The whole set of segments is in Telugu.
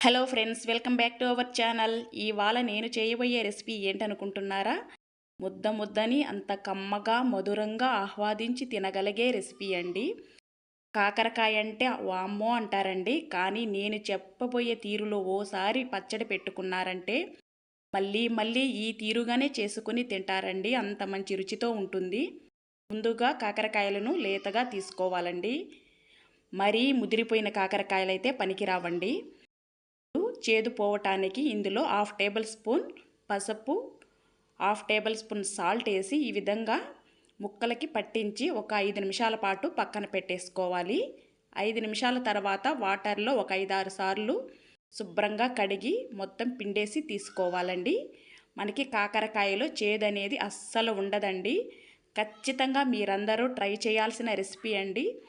Hello friends welcome back to our channel ఇవాళ నేను చేయబోయే రెసిపీ ఏంటనుకుంటున్నారా? ముద్ద ముద్దని అంత కమ్మగా మధురంగా ఆహ్వాదించి తినగలిగే రెసిపీ అండి. కాకరకాయ అంటే వామ్మో అంటారండి. కానీ నేను చెప్పబోయే తీరులో ఓసారి పచ్చడి పెట్టుకున్నారంటే మళ్ళీ మళ్ళీ ఈ తీరుగానే చేసుకుని తింటారండి. అంత మంచి రుచితో ఉంటుంది. ముందుగా కాకరకాయలను లేతగా తీసుకోవాలండి. మరీ ముదిరిపోయిన కాకరకాయలు అయితే పనికిరావండి. చేదు పోవటానికి ఇందులో హాఫ్ టేబుల్ స్పూన్ పసుపు హాఫ్ టేబుల్ స్పూన్ సాల్ట్ వేసి ఈ విధంగా ముక్కలకి పట్టించి ఒక ఐదు నిమిషాల పాటు పక్కన పెట్టేసుకోవాలి. ఐదు నిమిషాల తర్వాత వాటర్లో ఒక ఐదారు సార్లు శుభ్రంగా కడిగి మొత్తం పిండేసి తీసుకోవాలండి. మనకి కాకరకాయలో చేదు అనేది అస్సలు ఉండదండి. ఖచ్చితంగా మీరందరూ ట్రై చేయాల్సిన రెసిపీ అండి.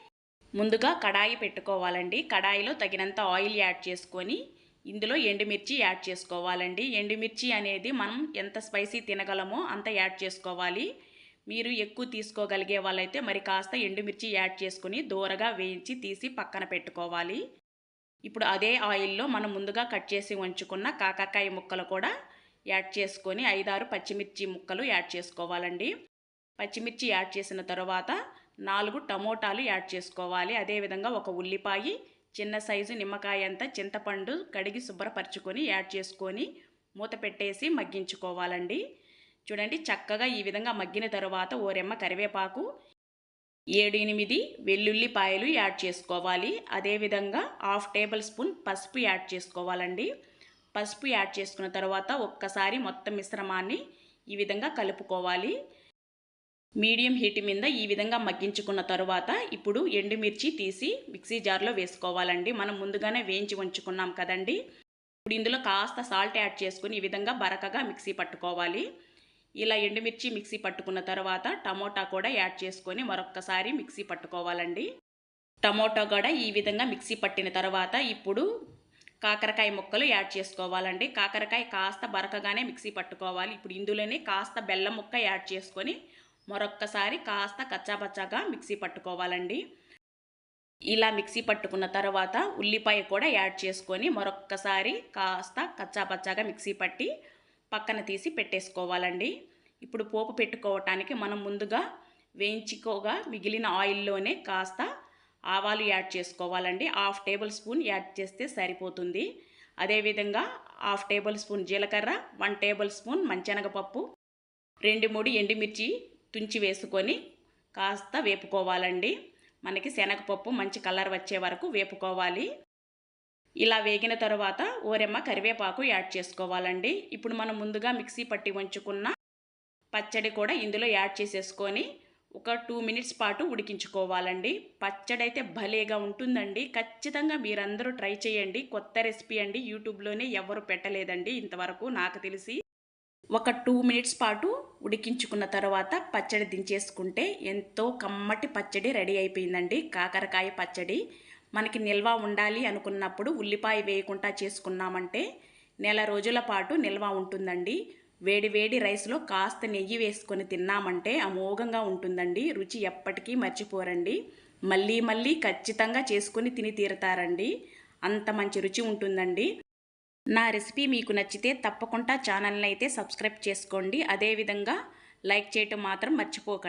ముందుగా కడాయి పెట్టుకోవాలండి. కడాయిలో తగినంత ఆయిల్ యాడ్ చేసుకొని ఇందులో ఎండుమిర్చి యాడ్ చేసుకోవాలండి. ఎండుమిర్చి అనేది మనం ఎంత స్పైసీ తినగలమో అంత యాడ్ చేసుకోవాలి. మీరు ఎక్కువ తీసుకోగలిగే వాళ్ళైతే మరి కాస్త ఎండుమిర్చి యాడ్ చేసుకుని దూరగా వేయించి తీసి పక్కన పెట్టుకోవాలి. ఇప్పుడు అదే ఆయిల్లో మనం ముందుగా కట్ చేసి ఉంచుకున్న కాకరకాయ ముక్కలు కూడా యాడ్ చేసుకొని ఐదారు పచ్చిమిర్చి ముక్కలు యాడ్ చేసుకోవాలండి. పచ్చిమిర్చి యాడ్ చేసిన తర్వాత నాలుగు టమోటాలు యాడ్ చేసుకోవాలి. అదేవిధంగా ఒక ఉల్లిపాయ చిన్న సైజు నిమ్మకాయ అంతా చింతపండు కడిగి శుభ్రపరచుకొని యాడ్ చేసుకొని మూత పెట్టేసి మగ్గించుకోవాలండి. చూడండి చక్కగా ఈ విధంగా మగ్గిన తర్వాత ఓరెమ్మ కరివేపాకు ఏడు ఎనిమిది వెల్లుల్లిపాయలు యాడ్ చేసుకోవాలి. అదేవిధంగా హాఫ్ టేబుల్ స్పూన్ పసుపు యాడ్ చేసుకోవాలండి. పసుపు యాడ్ చేసుకున్న తర్వాత ఒక్కసారి మొత్తం మిశ్రమాన్ని ఈ విధంగా కలుపుకోవాలి. మీడియం హీట్ మీద ఈ విధంగా మగ్గించుకున్న తర్వాత ఇప్పుడు ఎండుమిర్చి తీసి మిక్సీ జార్లో వేసుకోవాలండి. మనం ముందుగానే వేయించి ఉంచుకున్నాం కదండి. ఇప్పుడు ఇందులో కాస్త సాల్ట్ యాడ్ చేసుకుని ఈ విధంగా బరకగా మిక్సీ పట్టుకోవాలి. ఇలా ఎండుమిర్చి మిక్సీ పట్టుకున్న తర్వాత టమోటా కూడా యాడ్ చేసుకొని మరొక్కసారి మిక్సీ పట్టుకోవాలండి. టమోటా కూడా ఈ విధంగా మిక్సీ పట్టిన తర్వాత ఇప్పుడు కాకరకాయ ముక్కలు యాడ్ చేసుకోవాలండి. కాకరకాయ కాస్త బరకగానే మిక్సీ పట్టుకోవాలి. ఇప్పుడు ఇందులోనే కాస్త బెల్లం ముక్క యాడ్ చేసుకొని మరొక్కసారి కాస్త కచ్చాపచ్చాగా మిక్సీ పట్టుకోవాలండి. ఇలా మిక్సీ పట్టుకున్న తర్వాత ఉల్లిపాయ కూడా యాడ్ చేసుకొని మరొక్కసారి కాస్త కచ్చాపచ్చాగా మిక్సీ పట్టి పక్కన తీసి పెట్టేసుకోవాలండి. ఇప్పుడు పోపు పెట్టుకోవటానికి మనం ముందుగా వేయించుకోగా మిగిలిన ఆయిల్లోనే కాస్త ఆవాలు యాడ్ చేసుకోవాలండి. హాఫ్ టేబుల్ స్పూన్ యాడ్ చేస్తే సరిపోతుంది. అదేవిధంగా హాఫ్ టేబుల్ స్పూన్ జీలకర్ర వన్ టేబుల్ స్పూన్ మంచెనగపప్పు రెండు మూడు ఎండుమిర్చి తుంచి వేసుకొని కాస్త వేపుకోవాలండి. మనకి శనగపప్పు మంచి కలర్ వచ్చే వరకు వేపుకోవాలి. ఇలా వేగిన తర్వాత ఓరెమ్మ కరివేపాకు యాడ్ చేసుకోవాలండి. ఇప్పుడు మనం ముందుగా మిక్సీ పట్టి ఉంచుకున్న పచ్చడి కూడా ఇందులో యాడ్ చేసేసుకొని ఒక టూ మినిట్స్ పాటు ఉడికించుకోవాలండి. పచ్చడి అయితే భలేగా ఉంటుందండి. ఖచ్చితంగా మీరందరూ ట్రై చేయండి. కొత్త రెసిపీ అండి. యూట్యూబ్లోనే ఎవరు పెట్టలేదండి ఇంతవరకు నాకు తెలిసి. ఒక టూ మినిట్స్ పాటు ఉడికించుకున్న తర్వాత పచ్చడి దించేసుకుంటే ఎంతో కమ్మటి పచ్చడి రెడీ అయిపోయిందండి. కాకరకాయ పచ్చడి. మనకి నిల్వ ఉండాలి అనుకున్నప్పుడు ఉల్లిపాయ వేయకుండా చేసుకున్నామంటే నెల రోజుల పాటు నిల్వ ఉంటుందండి. వేడి వేడి రైస్లో కాస్త నెయ్యి వేసుకొని తిన్నామంటే అమోఘంగా ఉంటుందండి. రుచి ఎప్పటికీ మర్చిపోరండి. మళ్ళీ మళ్ళీ ఖచ్చితంగా చేసుకొని తిని తీరుతారండి. అంత మంచి రుచి ఉంటుందండి. నా రెసిపీ మీకు నచ్చితే తప్పకుండా ఛానల్ని అయితే సబ్స్క్రైబ్ చేసుకోండి. అదేవిధంగా లైక్ చేయటం మాత్రం మర్చిపోకండి.